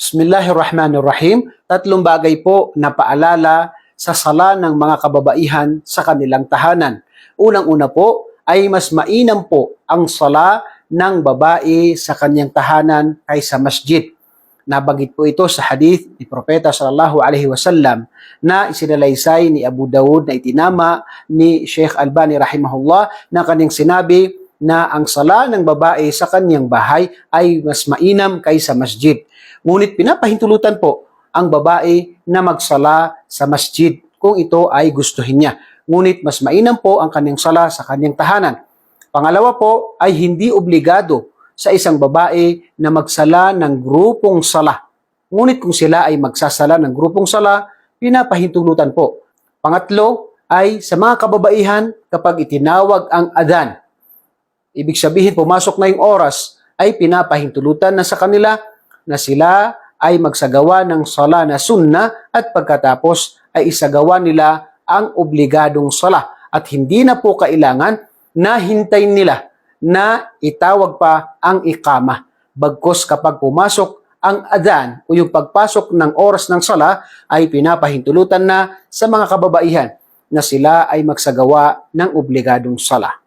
Bismillahirrahmanirrahim. Tatlong bagay po na paalala sa sala ng mga kababaihan sa kanilang tahanan. Unang-una po ay mas mainam po ang sala ng babae sa kanyang tahanan kaysa masjid. Nabanggit po ito sa hadith ni Propeta sallallahu alaihi wasallam na isinalaysay ni Abu Dawud na itinama ni Sheikh Albani rahimahullah na kanyang sinabi na ang sala ng babae sa kanyang bahay ay mas mainam kaysa masjid. Ngunit pinapahintulutan po ang babae na magsala sa masjid kung ito ay gustuhin niya. Ngunit mas mainam po ang kanyang sala sa kanyang tahanan. Pangalawa po ay hindi obligado sa isang babae na magsala ng grupong sala. Ngunit kung sila ay magsasala ng grupong sala, pinapahintulutan po. Pangatlo ay sa mga kababaihan kapag itinawag ang adan. Ibig sabihin pumasok na yung oras ay pinapahintulutan na sa kanila na sila ay magsagawa ng sala na sunna at pagkatapos ay isagawa nila ang obligadong sala at hindi na po kailangan na hintayin nila na itawag pa ang ikama. Bagkos kapag pumasok ang adan o yung pagpasok ng oras ng sala ay pinapahintulutan na sa mga kababaihan na sila ay magsagawa ng obligadong sala.